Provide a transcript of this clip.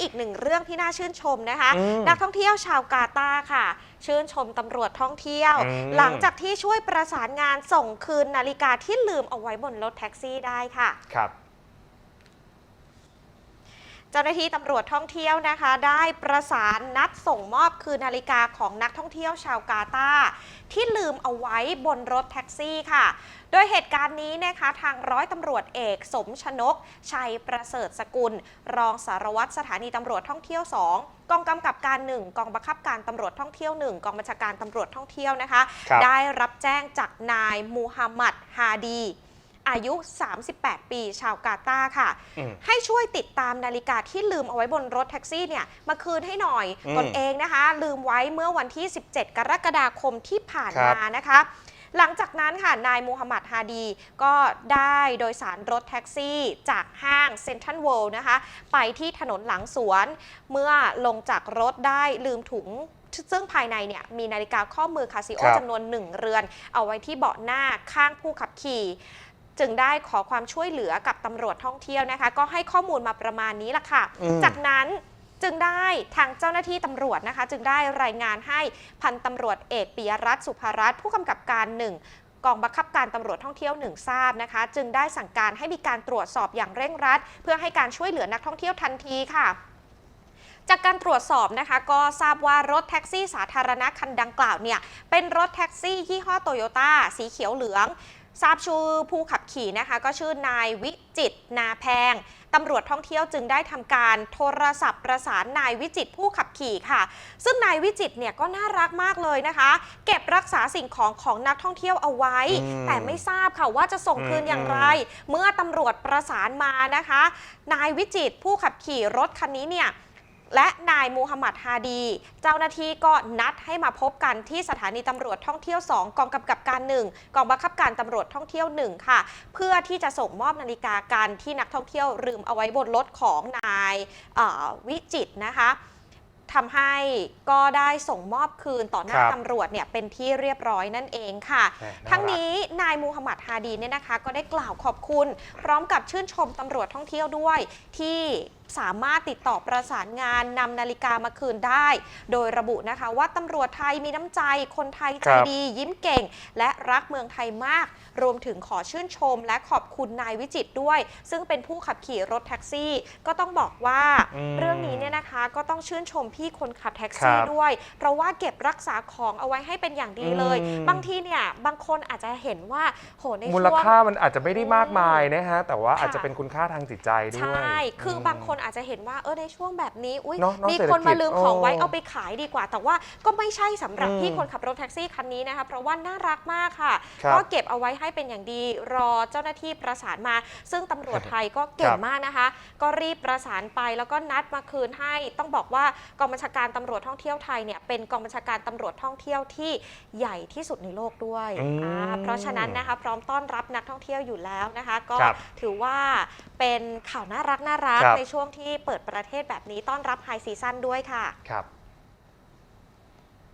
อีกหนึ่งเรื่องที่น่าชื่นชมนะคะ อืมนักท่องเที่ยวชาวกาตาร์ค่ะ ชื่นชมตำรวจท่องเที่ยว อืม หลังจากที่ช่วยประสานงานส่งคืนนาฬิกาที่ลืมเอาไว้บนรถแท็กซี่ได้ค่ะ ครับเจ้าหน้าที่ตำรวจท่องเที่ยวนะคะ ได้ประสานนัดส่งมอบคืนนาฬิกาของนักท่องเที่ยวชาวกาตาร์ที่ลืมเอาไว้บนรถแท็กซี่ค่ะ โดยเหตุการณ์นี้นะคะทางร้อยตำรวจเอกสมชนก ชัยประเสริฐสกุล รองสารวัตรสถานีตำรวจท่องเที่ยว 2 กองกำกับการ 1 กองบังคับการตำรวจท่องเที่ยว 1 กองบัญชาการตำรวจท่องเที่ยวนะคะครับได้รับแจ้งจากนายมูฮัมหมัดฮาดี อายุ 38 ปี ชาวกาตาร์ค่ะอืมให้ช่วยติดตามนาฬิกาที่ลืมเอาไว้บนรถแท็กซี่เนี่ยมาคืนให้หน่อยอืมตนเองนะคะ ลืมไว้เมื่อวันที่ 17 กรกฎาคมที่ผ่านครับมานะคะหลังจากนั้นค่ะ นายมูฮัมหมัดฮาดีก็ได้โดยสารรถแท็กซี่จากห้างเซ็นทรัลเวิลด์นะคะ ไปที่ถนนหลังสวน เมื่อลงจากรถได้ลืมถุง ซึ่งภายในเนี่ยมีนาฬิกาข้อมือคาซิโอครับจำนวนหนึ่งเรือน เอาไว้ที่เบาะหน้าข้างผู้ขับขี่ จึงได้ขอความช่วยเหลือกับตำรวจท่องเที่ยวนะคะ ก็ให้ข้อมูลมาประมาณนี้ล่ะค่ะอืมจากนั้นจึงได้ทางเจ้าหน้าที่ตำรวจนะคะ จึงได้รายงานให้พันตำรวจเอกปิยรัตน์สุภารัตน์ผู้กำกับการหนึ่งกองบังคับการตำรวจท่องเที่ยวหนึ่งทราบนะคะ จึงได้สั่งการให้มีการตรวจสอบอย่างเร่งรัด เพื่อให้การช่วยเหลือนักท่องเที่ยวทันทีค่ะจากการตรวจสอบนะคะก็ทราบว่ารถแท็กซี่สาธารณะคันดังกล่าวเนี่ยเป็นรถแท็กซี่ยี่ห้อโตโยต้าสีเขียวเหลือง ทราบชื่อผู้ขับขี่นะคะก็ชื่อนายวิจิตรนาแพงตำรวจท่องเที่ยวจึงได้ทำการโทรศัพท์ประสานนายวิจิตรผู้ขับขี่ค่ะ ซึ่งนายวิจิตรเนี่ยก็น่ารักมากเลยนะคะ เก็บรักษาสิ่งของของนักท่องเที่ยวเอาไว้อืมแต่ไม่ทราบค่ะว่าจะส่งคืนอืมอย่างไร เมื่อตำรวจประสานมานะคะ นายวิจิตรผู้ขับขี่รถคันนี้เนี่ย และนายมูฮัมหมัดฮาดี เจ้าหน้าที่ก็นัดให้มาพบกันที่สถานีตำรวจท่องเที่ยว 2 กองกำกับการ 1 กองบังคับการตำรวจท่องเที่ยว 1 ค่ะ เพื่อที่จะส่งมอบนาฬิกากันที่นักท่องเที่ยวลืมเอาไว้บนรถของนายเอ่อวิจิตรนะคะทำให้ก็ได้ส่งมอบคืนต่อหน้าครับตำรวจเนี่ยเป็นที่เรียบร้อยนั่นเองค่ะแหม่น่าทั้งรักนี้นายมูฮัมหมัดฮาดีเนี่ยนะคะ ก็ได้กล่าวขอบคุณ พร้อมกับชื่นชมตำรวจท่องเที่ยวด้วยที่สามารถติดต่อประสานงานนำนาฬิกามาคืนได้ โดยระบุนะคะว่าตำรวจไทยมีน้ำใจ คนไทยใจครับ ดี ยิ้มเก่ง และรักเมืองไทยมาก รวมถึงขอชื่นชม และขอบคุณนายวิจิตรด้วย ซึ่งเป็นผู้ขับขี่รถแท็กซี่ ก็ต้องบอกว่าอืมเรื่องนี้เนี่ยนะคะก็ต้องชื่นชมพี่คนขับแท็กซี่ครับด้วย เพราะว่าเก็บรักษาของเอาไว้ให้เป็นอย่างดีเลย อืม บางทีเนี่ยบางคนอาจจะเห็นว่าโหในมูช่ลวง ค่ามันอาจจะไม่ได้มากมายนะฮะ แต่ว่าค่ะอาจจะเป็นคุณค่าทางจิตใจด้วยใช่คือบางมคนอาจจะเห็นว่าเออในช่วงแบบนี้อุ้ยเนอะเนอะมีเศรษฐคนกิจมาลืมของไว้โอ้เอาไปขายดีกว่า แต่ว่าก็ไม่ใช่สำหรับอืมพี่คนขับรถแท็กซี่คันนี้นะคะเพราะว่าน่ารักมากค่ะ ครับก็เก็บเอาไว้ให้เป็นอย่างดีรอเจ้าหน้าที่ประสานมา ซึ่งตำรวจไทยก็เก่คงรับ มากนะคะ ก็รีบประสานไปแล้วก็นัดมาคืนให้ ต้องบอกว่ากองบัญชาการตำรวจท่องเที่ยวไทยเนี่ยเป็นกองบัญชาการตำรวจท่องเที่ยวที่ใหญ่ที่สุดในโลกด้วยอืมอ่าเพราะฉะนั้นนะคะ พร้อมต้อนรับนักท่องเที่ยวอยู่แล้วนะคะ ก็ครับถือว่าเป็นข่าวน่ารักน่ารักครับในช่วงที่เปิดประเทศแบบนี้ต้อนรับไฮซีซั่นด้วยค่ะ ครับ